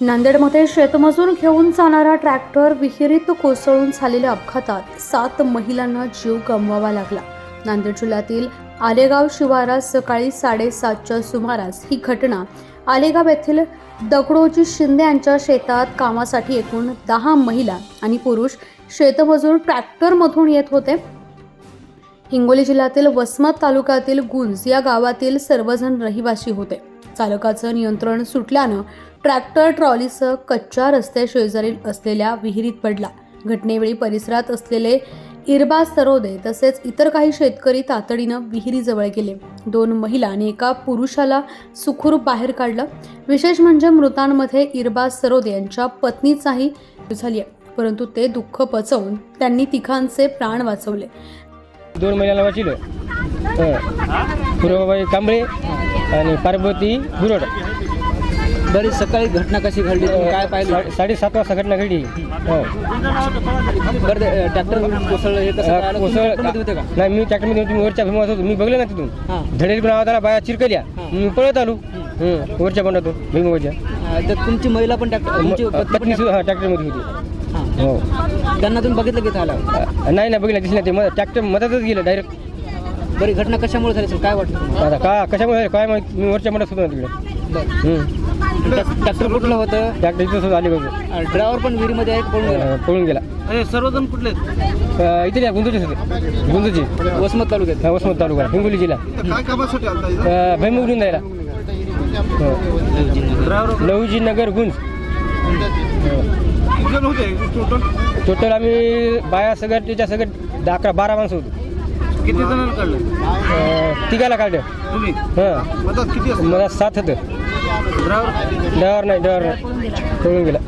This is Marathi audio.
नांदेडमध्ये शेतमजूर घेऊन जाणारा ट्रॅक्टर विहिरीत कोसळून झालेल्या अपघातात सात महिलांना जीव गमवावा लागला. नांदेड जिल्ह्यातील आलेगाव शिवारात सकाळी साडेसातच्या सुमारास ही घटना आलेगाव येथील दगडोजी शिंदे यांच्या शेतात कामासाठी एकूण दहा महिला आणि पुरुष शेतमजूर ट्रॅक्टरमधून येत होते. हिंगोली जिल्ह्यातील वसमत तालुक्यातील गुंज या गावातील सर्वजण रहिवासी होते. चालकाचं नियंत्रण सुटल्यानं ट्रॅक्टर ट्रॉलीसह कच्च्या रस्त्या शेजारी असलेल्या विहिरीत पडला. घटनेवेळी परिसरात असलेले इरबा सरोदे तसेच इतर काही शेतकरी तातडीनं विहिरीजवळ गेले. दोन महिला आणि एका पुरुषाला सुखरूप बाहेर काढलं. विशेष म्हणजे मृतांमध्ये इरबा सरोदे यांच्या पत्नीचाही झाली आहे परंतु ते दुःख पचवून त्यांनी तिघांचे प्राण वाचवले. दोन महिन्याला वाचिलं. कांबळे. आणि पार्वती गुरड बरी सकाळी घटना कशी घडली? तुम्ही काय पाहिलं? सा- साडेसात वाजता घटना घडली. हो. बरं ट्रॅक्टर कोसळलं हे कसं अ, कळालं? तुम्ही कोसळ ट्रॅक्टरमध्ये होते का? नाही मी ट्रॅक्टरमध्ये होतो, मी वरच्या भीमात होतो. मी बघलं ना तिथून. धडेल पण आवाज आला बाया चिरकल्या. मी पळत आलो. हं, वरच्या बंडातून भीमावरच्या अ, तर तुमची महिला पण ट्रॅक्टर तुमची म- पत्नी पण पत्नी सुद्धा ट्रॅक्टरमध्ये होती. ट्रॅक्टर- हां. हो. त्यांना तुम्ही बघितलं की झालं? नाही ना बघितलं दिसलं ते मग ट्रॅक्टर मधातच गेलं डायरेक्ट बरी घटना कशामुळे झाली असेल? काय वाटतं तुम्हाला? आता का कशामुळे झालं? काय माहिती? मी वरच्या होतो ना तिकडे. बरं. हं. ट्रॅ- ट्रॅक्टर कुठलं होतं? ट्रॅक्टर इथं सुद्धा आले होते ड्रायव्हर पण विहिरीमध्ये आहे पळून गेला? अ, पळून गेला. सर्वजण कुठले अ, इथे या गुंजूचे होते. गुंजूची. वसमत तालुक्यात. हा, वसमत तालुका हिंगोली जिल्हा. काय कामासाठी आलता इथं? भैमुगडून जायला. लहुजी नगर गुंज. किती जण होते टोटल? टोटल आम्ही बाया सगळं त्याच्या सगळं दहा अकरा बारा माणसं होतो. किती जणांना काढलं? अ, तिघाला काढलं. तुम्ही? हां. मदत किती असते? मला सात होतं. ड्रायव्हर? डर नाही डर नाही पळून गेला.